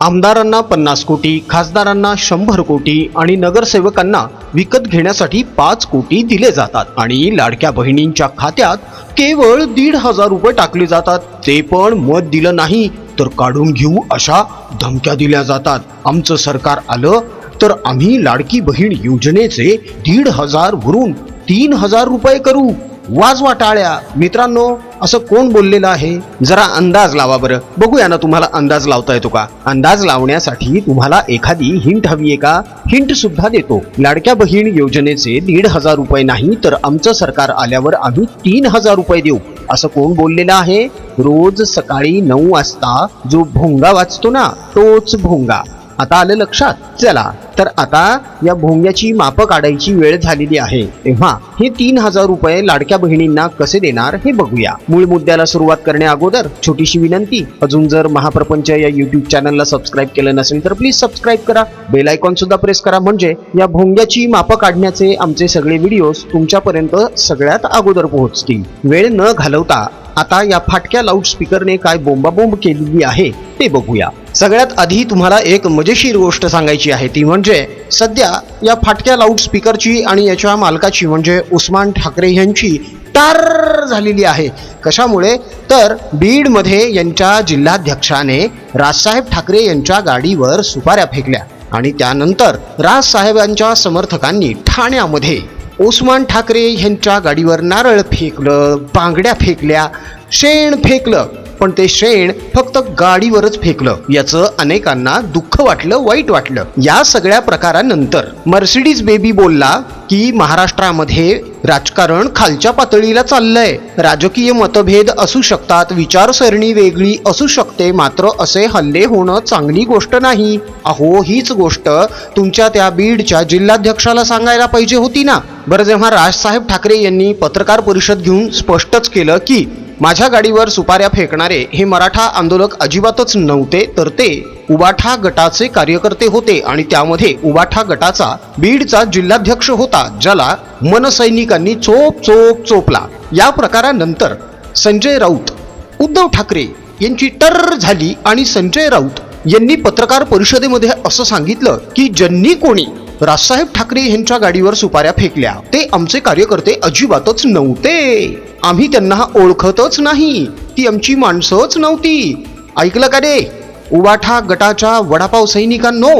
आमदारांना पन्नास कोटी खासदारांना शंभर कोटी आणि नगरसेवकांना विकत घेण्यासाठी पाच कोटी दिले जातात. आणि लाडक्या बहिणींच्या खात्यात केवळ दीड हजार रुपये टाकले जातात. ते पण मत दिलं नाही तर काढून घेऊ अशा धमक्या दिल्या जातात. आमचं सरकार आलं तर आम्ही लाडकी बहीण योजनेचे दीड हजार वरून तीन हजार रुपये करू. वाजवा टाळ्या. मित्रांनो असं कोण बोललेलं आहे? जरा अंदाज लावा बरं. बघूया ना तुम्हाला अंदाज लावता येतो का? अंदाज लावण्यासाठी तुम्हाला एखादी हिंट हवी आहे का? हिंट सुद्धा देतो. लाडक्या बहीण योजनेचे दीड हजार रुपये नाही तर आमचं सरकार आल्यावर आम्ही तीन हजार रुपये देऊ. असं कोण बोललेलं आहे? रोज सकाळी नऊ वाजता जो भोंगा वाचतो ना तोच भोंगा. आता आलं लक्षात. चला तर आता या भोंग्याची मापं काढायची वेळ झालेली आहे. तेव्हा हे तीन हजार रुपये लाडक्या बहिणींना कसे देणार हे बघूया. मूळ मुद्द्याला सुरुवात करण्या अगोदर छोटीशी विनंती. अजून जर महाप्रपंच या युट्यूब चॅनलला सबस्क्राईब केलं नसेल तर प्लीज सबस्क्राईब करा. बेल आयकॉन सुद्धा प्रेस करा. म्हणजे या भोंग्याची मापं काढण्याचे आमचे सगळे व्हिडिओज तुमच्यापर्यंत सगळ्यात अगोदर पोहोचतील. वेळ न घालवता आता या फाटक्या लाऊडस्पीकरने काय बोंबाबोंब केलेली आहे ते बघूया. सगळ्यात आधी तुम्हाला एक मजेशीर गोष्ट सांगायची आहे ती म्हणजे सध्या या फाटक्या लाऊडस्पीकरची आणि याच्या मालकाची म्हणजे उस्मान ठाकरे यांची टार झालेली आहे. कशामुळे? तर बीडमध्ये यांच्या जिल्हाध्यक्षाने राजसाहेब ठाकरे यांच्या गाडीवर सुपाऱ्या फेकल्या आणि त्यानंतर राजसाहेबांच्या समर्थकांनी ठाण्यामध्ये ओस्मान ठाकरे यांच्या गाडीवर नारळ फेकलं बांगड्या फेकल्या शेण फेकलं. पण ते शेण फक्त गाडीवरच फेकलं. याचं अनेकांना दुःख वाटलं वाईट वाटलं. या सगळ्या प्रकारानंतर मर्सिडीज बेबी बोलला की महाराष्ट्रामध्ये राजकारण खालच्या पातळीला चाललंय. राजकीय मतभेद असू शकतात विचारसरणी वेगळी असू शकते मात्र असे हल्ले होणं चांगली गोष्ट नाही. अहो हीच गोष्ट तुमच्या त्या बीडच्या जिल्हाध्यक्षाला सांगायला पाहिजे होती ना? बरं जेव्हा राजसाहेब ठाकरे यांनी पत्रकार परिषद घेऊन स्पष्टच केलं की माझ्या गाडीवर सुपाऱ्या फेकणारे हे मराठा आंदोलक अजिबातच नव्हते तर ते उबाठा गटाचे कार्यकर्ते होते आणि त्यामध्ये उबाठा गटाचा बीडचा जिल्हाध्यक्ष होता ज्याला मनसैनिकांनी चोप चोप चोपला. या प्रकारानंतर संजय राऊत उद्धव ठाकरे यांची टर झाली आणि संजय राऊत यांनी पत्रकार परिषदेमध्ये असं सांगितलं की ज्यांनी कोणी राजसाहेब ठाकरे यांच्या गाडीवर सुपाऱ्या फेकल्या. ते आमचे कार्यकर्ते अजिबातच नव्हते. आम्ही त्यांना ओळखतच नाही. ती आमची माणसंच नव्हती. ऐकलं का रे? उबाठा गटाच्या वडापाव सैनिकांनो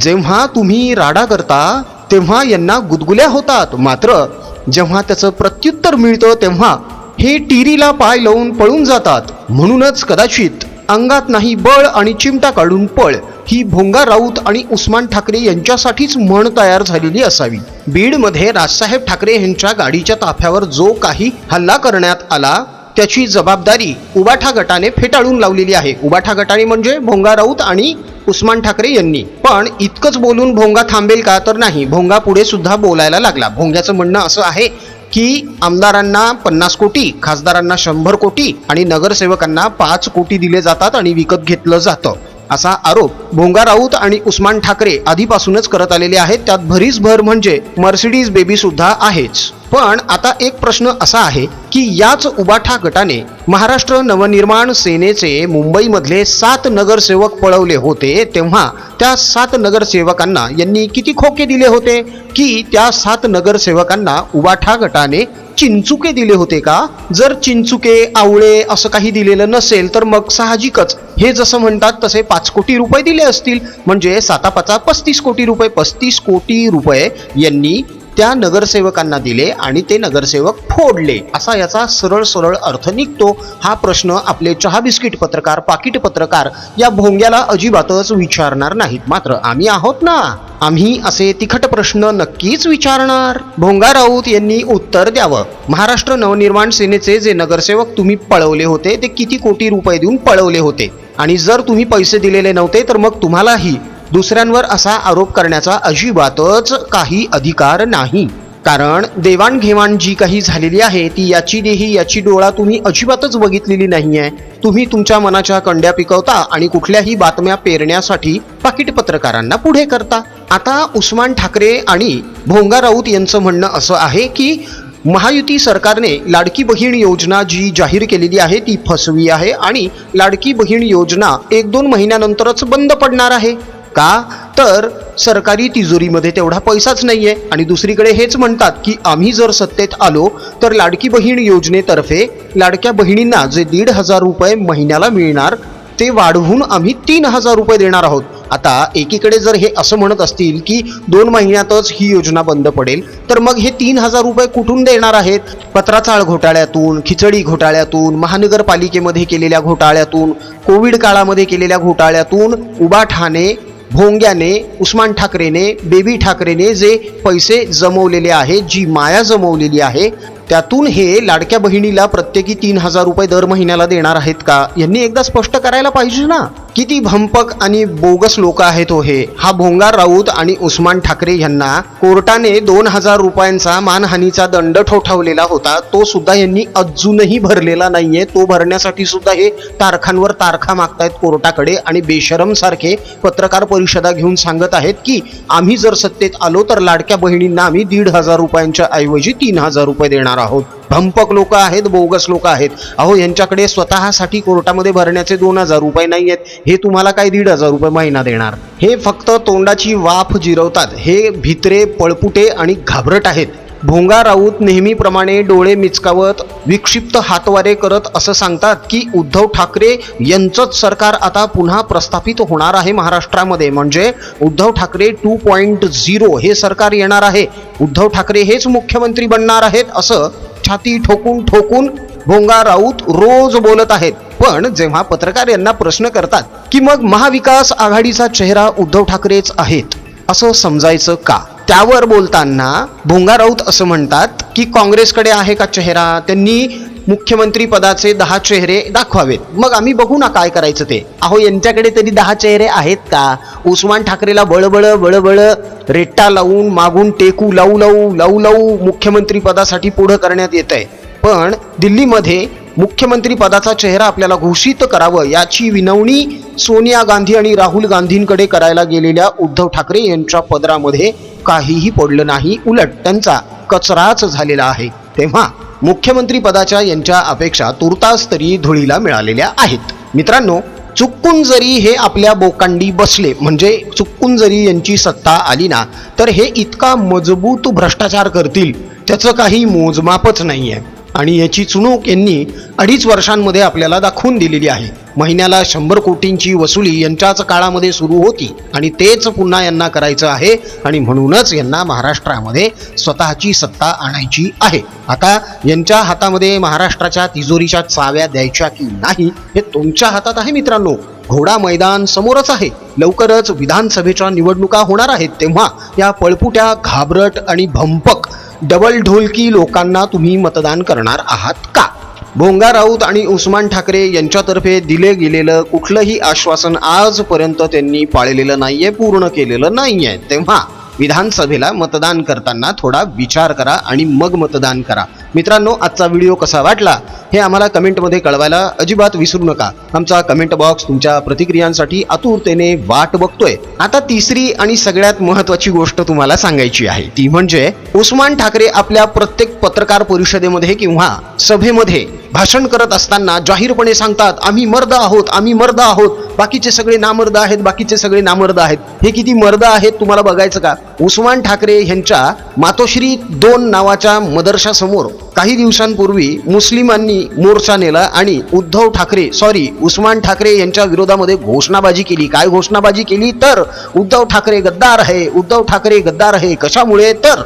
जेव्हा तुम्ही राडा करता तेव्हा यांना गुदगुल्या होतात. मात्र जेव्हा त्याचं प्रत्युत्तर मिळतं तेव्हा हे टिरीला पाय लावून पळून जातात. म्हणूनच कदाचित अंगात नाही बळ आणि चिमटा काढून पळ. ही भोंगा राऊत आणि उस्मान ठाकरे यांच्यासाठीच म्हण तयार झालेली असावी. बीडमध्ये राजसाहेब ठाकरे यांच्या गाडीच्या ताफ्यावर जो काही हल्ला करण्यात आला त्याची जबाबदारी उबाठा गटाने फेटाळून लावलेली आहे. उबाठा गटाने म्हणजे भोंगा राऊत आणि उस्मान ठाकरे यांनी. पण इतकंच बोलून भोंगा थांबेल का तर नाही. भोंगा पुढे सुद्धा बोलायला लागला. भोंग्याचं म्हणणं असं आहे की आमदारांना पन्नास कोटी खासदारांना शंभर कोटी आणि नगरसेवकांना पाच कोटी दिले जातात आणि विकत घेतलं जातं. असा आरोप भोंगा राऊत आणि उस्मान ठाकरे आधीपासूनच करत आलेले आहेत. त्यात भरीस भर म्हणजे मर्सिडीज बेबी सुद्धा आहेच. पण आता एक प्रश्न असा आहे की याच उबाठा गटाने महाराष्ट्र नवनिर्माण सेनेचे मुंबईमधले सात नगरसेवक पळवले होते तेव्हा त्या सात नगरसेवकांना यांनी किती खोके दिले होते? की त्या सात नगरसेवकांना उबाठा गटाने चिंचुके दिले होते का? जर चिंचुके आवळे असं काही दिलेलं नसेल तर मग साहजिकच. हे जसं म्हणतात तसे पाच कोटी रुपये दिले असतील. म्हणजे साता पाचा पस्तीस कोटी रुपये पस्तीस कोटी रुपये यांनी त्या नगरसेवकांना दिले आणि ते नगरसेवक फोडले. असा याचा सरळ सरळ अर्थ निघतो. हा प्रश्न आपले चहा बिस्किट पत्रकार पाकिट पत्रकार या भोंग्याला अजिबातच विचारणार नाहीत. मात्र आम्ही आहोत ना? आम्ही असे तिखट प्रश्न नक्कीच विचारणार. भोंगा राऊत यांनी उत्तर द्यावं. महाराष्ट्र नवनिर्माण सेनेचे जे नगरसेवक तुम्ही पळवले होते ते किती कोटी रुपये देऊन पळवले होते. आणि जर तुम्ही पैसे दिलेले नव्हते तर मग तुम्हालाही. दुसऱ्यांवर असा आरोप करण्याचा अजिबातच काही अधिकार नाही. कारण देवाणघेवाण जी काही झालेली आहे ती याची देही याची डोळा तुम्ही अजिबातच बघितलेली नाही आहे तुम्ही तुमच्या मनाच्या कंड्या पिकवता आणि कुठल्याही बातम्या पेरण्यासाठी पाकिट पत्रकारांना पुढे करता. आता उस्मान ठाकरे आणि भोंगा राऊत यांचं म्हणणं असं आहे की महायुती सरकारने लाडकी बहीण योजना जी जाहीर केलेली आहे ती फसवी आहे आणि लाडकी बहीण योजना एक दोन महिन्यानंतरच बंद पडणार आहे. का? तर सरकारी तिजोरीमध्ये तेवढा पैसाच नाही आहे आणि दुसरीकडे हेच म्हणतात की आम्ही जर सत्तेत आलो तर लाडकी बहीण योजनेतर्फे लाडक्या बहिणींना जे दीड हजार रुपये महिन्याला मिळणार ते वाढवून आम्ही तीन हजार रुपये देणार आहोत. आता एकीकडे जर हे असं म्हणत असतील की दोन महिन्यातच ही योजना बंद पडेल तर मग हे तीन हजार रुपये कुठून देणार आहेत? पत्राचाळ घोटाळ्यातून खिचडी घोटाळ्यातून महानगरपालिकेमध्ये केलेल्या घोटाळ्यातून कोविड काळामध्ये केलेल्या घोटाळ्यातून उबाठाने भोंग्याने उस्मान ठाकरेने बेबी ठाकरेने जे पैसे जमवलेले आहेत जी माया जमवलेली आहे त्यातून हे लाडक्या बहिणीला प्रत्येकी तीन हजार रुपये दर महिन्याला देणार आहेत का? यांनी एकदा स्पष्ट करायला पाहिजे ना? किती भंपक आणि बोगस लोक आहेत हो हे. हा भोंगार राऊत आणि उस्मान ठाकरे यांना कोर्टाने दोन हजार रुपयांचा मानहानीचा दंड ठोठावलेला होता. तो सुद्धा यांनी अजूनही भरलेला नाहीये. तो भरण्यासाठी सुद्धा हे तारखांवर तारखा मागतायत कोर्टाकडे आणि बेशरम सारखे पत्रकार परिषदा घेऊन सांगत आहेत की आम्ही जर सत्तेत आलो तर लाडक्या बहिणींना आम्ही दीड हजार रुपयांच्या ऐवजी तीन हजार रुपये देणार आहोत. भंपक लोक आहेत बोगस लोक आहेत. अहो यांच्याकडे स्वतःसाठी कोर्टामध्ये भरण्याचे दोन हजार रुपये नाही आहेत हे तुम्हाला काय दीड हजार रुपये महिना देणार? हे फक्त तोंडाची वाफ जिरवतात. हे भित्रे पळपुटे आणि घाबरट आहेत. भोंगा राऊत नेहमीप्रमाणे डोळे मिचकावत विक्षिप्त हातवारे करत असं सांगतात की उद्धव ठाकरे यांचंच सरकार आता पुन्हा प्रस्थापित होणार आहे महाराष्ट्रामध्ये. म्हणजे Uddhav Thackeray two point zero हे सरकार येणार आहे. उद्धव ठाकरे हेच मुख्यमंत्री बनणार आहेत असं छाती ठोकून ठोकून भोंगा राऊत रोज बोलत आहेत. पण जेव्हा पत्रकार यांना प्रश्न करतात की मग महाविकास आघाडीचा चेहरा उद्धव ठाकरेच आहेत असं समजायचं का? त्यावर बोलताना भोंगा राऊत असं म्हणतात की काँग्रेसकडे आहे का चेहरा? त्यांनी मुख्यमंत्री पदाचे दहा चेहरे दाखवावेत. मग आम्ही बघू ना काय करायचं ते. अहो यांच्याकडे तरी दहा चेहरे आहेत का? उस्मान ठाकरेला बळबळ बळबळ रेट्टा लावून मागून टेकू लावू लावू लावू लावू मुख्यमंत्री पदासाठी पुढं करण्यात येत आहे पण दिल्लीमध्ये मुख्यमंत्री पदाचा चेहरा आपल्याला घोषित करावं याची विनवणी सोनिया गांधी आणि राहुल गांधींकडे करायला गेलेल्या उद्धव ठाकरे यांच्या पदरामध्ये काहीही पडलं नाही. उलट त्यांचा कचराच झालेला आहे. तेव्हा मुख्यमंत्री पदाच्या यांच्या अपेक्षा तुर्तास तरी धुळीला मिळालेल्या आहेत. मित्रांनो चुकून जरी हे आपल्या बोकांडी बसले म्हणजे चुकून जरी यांची सत्ता आली ना तर हे इतका मजबूत भ्रष्टाचार करतील त्याचं काही मोजमापच नाही आहे आणि याची चुणूक यांनी अडीच वर्षांमध्ये आपल्याला दाखवून दिलेली आहे. महिन्याला शंभर कोटींची वसुली यांच्याच काळामध्ये सुरू होती आणि तेच पुन्हा यांना करायचं आहे आणि म्हणूनच यांना महाराष्ट्रामध्ये स्वतःची सत्ता आणायची आहे. आता यांच्या हातामध्ये महाराष्ट्राच्या तिजोरीच्या चाव्या द्यायच्या की नाही हे तुमच्या हातात आहे मित्रांनो. घोडा मैदान समोरच आहे. लवकरच विधानसभेच्या निवडणुका होणार आहेत तेव्हा या पळपुट्या घाबरट आणि भंपक डबल ढोलकी लोकांना तुम्ही मतदान करणार आहात का? भोंगा राऊत आणि उस्मान ठाकरे यांच्यातर्फे दिले गेलेलं कुठलंही आश्वासन आजपर्यंत त्यांनी पाळलेलं नाहीये पूर्ण केलेलं नाहीये. तेव्हा विधानसभेला मतदान करताना थोडा विचार करा आणि मग मतदान करा. मित्रांनो आजचा व्हिडिओ कसा वाटला हे आम्हाला कमेंटमध्ये कळवायला अजिबात विसरू नका. आमचा कमेंट बॉक्स तुमच्या प्रतिक्रियांसाठी आतुरतेने वाट बघतोय. आता तिसरी आणि सगळ्यात महत्वाची गोष्ट तुम्हाला सांगायची आहे. ती म्हणजे उस्मान ठाकरे आपल्या प्रत्येक पत्रकार परिषदेमध्ये किंवा सभेमध्ये भाषण करत असताना जाहीरपणे सांगतात आम्ही मर्द आहोत आम्ही मर्द आहोत. बाकीचे सगळे नामर्द आहेत बाकीचे सगळे नामर्द आहेत. हे किती मर्द आहेत तुम्हाला बघायचं का? उस्मान ठाकरे यांच्या मातोश्री दोन नावाच्या मदरशासमोर काही दिवसांपूर्वी मुस्लिमांनी मोर्चा नेला आणि उद्धव ठाकरे सॉरी उस्मान ठाकरे यांच्या विरोधामध्ये घोषणाबाजी केली. काय घोषणाबाजी केली? तर उद्धव ठाकरे गद्दार आहे. उद्धव ठाकरे गद्दार आहे. कशामुळे? तर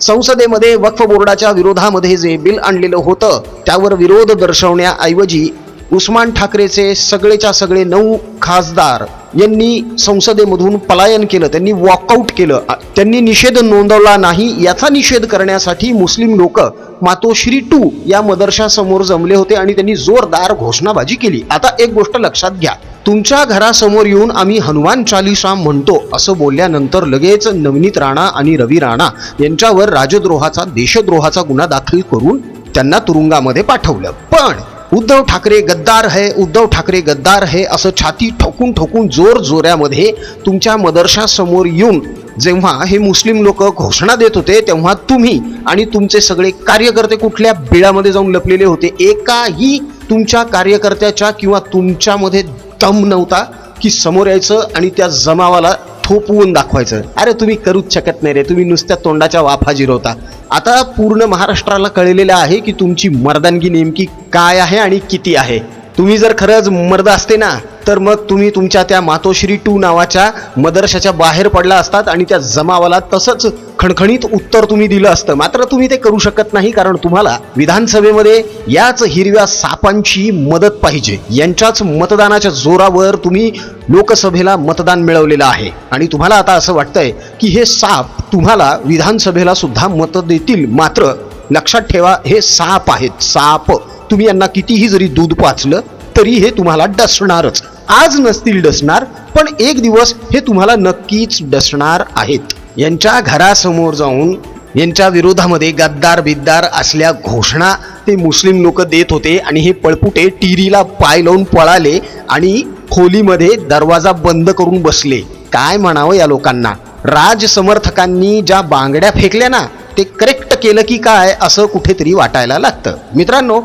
संसदेमध्ये वक्फ बोर्डाच्या विरोधामध्ये जे बिल आणलेलं होतं त्यावर विरोध दर्शवण्याऐवजी उस्मान ठाकरेचे सगळेच्या सगळे नऊ खासदार यांनी संसदेमधून पलायन केलं त्यांनी वॉकआउट केलं. त्यांनी निषेध नोंदवला नाही याचा निषेध करण्यासाठी मुस्लिम लोक मातोश्री टू या मदरशासमोर जमले होते आणि त्यांनी जोरदार घोषणाबाजी केली. आता एक गोष्ट लक्षात घ्या. तुमच्या घरासमोर येऊन आम्ही हनुमान चालिसा म्हणतो असं बोलल्यानंतर लगेच नवनीत राणा आणि रवी राणा यांच्यावर राजद्रोहाचा देशद्रोहाचा गुन्हा दाखल करून त्यांना तुरुंगामध्ये पाठवलं. पण उद्धव ठाकरे गद्दार है उद्धव ठाकरे गद्दार है असं छाती ठोकून ठोकून जोर जोऱ्यामध्ये तुमच्या मदरशासमोर येऊन जेव्हा हे मुस्लिम लोक घोषणा देत होते तेव्हा तुम्ही आणि तुमचे सगळे कार्यकर्ते कुठल्या बिळामध्ये जाऊन लपलेले होते? एकाही तुमच्या कार्यकर्त्याच्या किंवा तुमच्यामध्ये दम नव्हता की समोर यायचं आणि त्या जमावाला थोपवून दाखवायचं. अरे तुम्ही करूच शकत नाही रे. तुम्ही नुसत्या तोंडाच्या वाफा जिरवता. आता पूर्ण महाराष्ट्राला कळलेलं आहे की तुमची मर्दानगी नेमकी काय आहे आणि किती आहे. तुम्ही जर खरंच मर्द असते ना तर मग तुम्ही तुमच्या त्या मातोश्री टू नावाच्या मदरशाच्या बाहेर पडला असतात आणि त्या जमावाला तसंच खणखणीत उत्तर तुम्ही दिलं असतं. मात्र तुम्ही ते करू शकत नाही कारण तुम्हाला विधानसभेमध्ये याच हिरव्या सापांची मदत पाहिजे. यांच्याच मतदानाच्या जोरावर तुम्ही लोकसभेला मतदान मिळवलेलं आहे. आणि तुम्हाला आता असं वाटतंय की हे साप तुम्हाला विधानसभेला सुद्धा मत देतील. मात्र लक्षात ठेवा हे साप आहेत. साप तुम्ही यांना कितीही जरी दूध पाचलं तरी हे तुम्हाला डसणारच. आज नसतील डसणार पण एक दिवस हे तुम्हाला नक्कीच डसणार आहेत. यांच्या घरासमोर जाऊन यांच्या विरोधामध्ये गद्दार बिद्दार असल्या घोषणा ते मुस्लिम लोक देत होते आणि हे पळपुटे टिरीला पाय लावून पळाले आणि खोलीमध्ये दरवाजा बंद करून बसले. काय म्हणावं या लोकांना? राज समर्थकांनी ज्या बांगड्या फेकल्या ना ते करेक्ट केलं की काय असं कुठेतरी वाटायला लागतं. मित्रांनो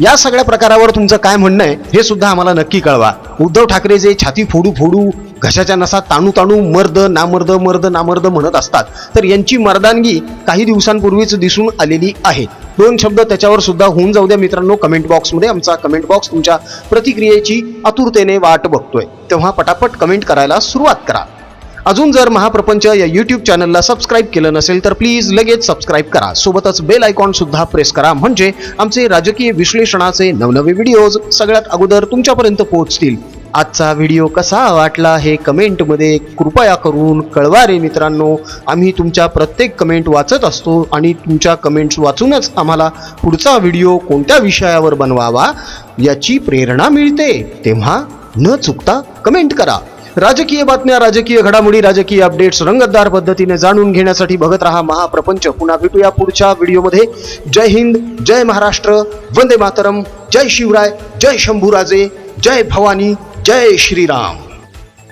या सगळ्या प्रकारावर तुमचं काय म्हणणं आहे हे सुद्धा आम्हाला नक्की कळवा. उद्धव ठाकरे जे छाती फोडू फोडू घशाच्या नसा ताणू ताणू मर्द नामर्द मर्द नामर्द म्हणत असतात. तर यांची मर्दानगी काही दिवसांपूर्वीच दिसून आलेली आहे. दोन शब्द त्याच्यावर सुद्धा होऊन जाऊ द्या मित्रांनो कमेंट बॉक्समध्ये आमचा कमेंट बॉक्स तुमच्या प्रतिक्रियेची आतुरतेने वाट बघतोय. तेव्हा पटापट कमेंट करायला सुरुवात करा. अजून जर महाप्रपंच या यूट्यूब चॅनलला सबस्क्राईब केलं नसेल तर प्लीज लगेच सबस्क्राईब करा. सोबतच बेल आयकॉन सुद्धा प्रेस करा. म्हणजे आमचे राजकीय विश्लेषणाचे नवनवे व्हिडिओज सगळ्यात अगोदर तुमच्यापर्यंत पोहोचतील. आजचा व्हिडिओ कसा वाटला हे कमेंटमध्ये कृपया करून कळवा रे मित्रांनो. आम्ही तुमच्या प्रत्येक कमेंट वाचत असतो आणि तुमच्या कमेंट्स वाचूनच आम्हाला पुढचा व्हिडिओ कोणत्या विषयावर बनवावा याची प्रेरणा मिळते. तेव्हा न चुकता कमेंट करा. राजकीय बातम्या राजकीय घडामोडी राजकीय अपडेट्स रंगतदार पद्धतीने जाणून घेण्यासाठी बघत रहा महाप्रपंच. पुन्हा भेटूया पुढच्या व्हिडिओमध्ये जय हिंद जय महाराष्ट्र वंदे मातरम जय शिवराय जय शंभूराजे जय भवानी जय श्रीराम।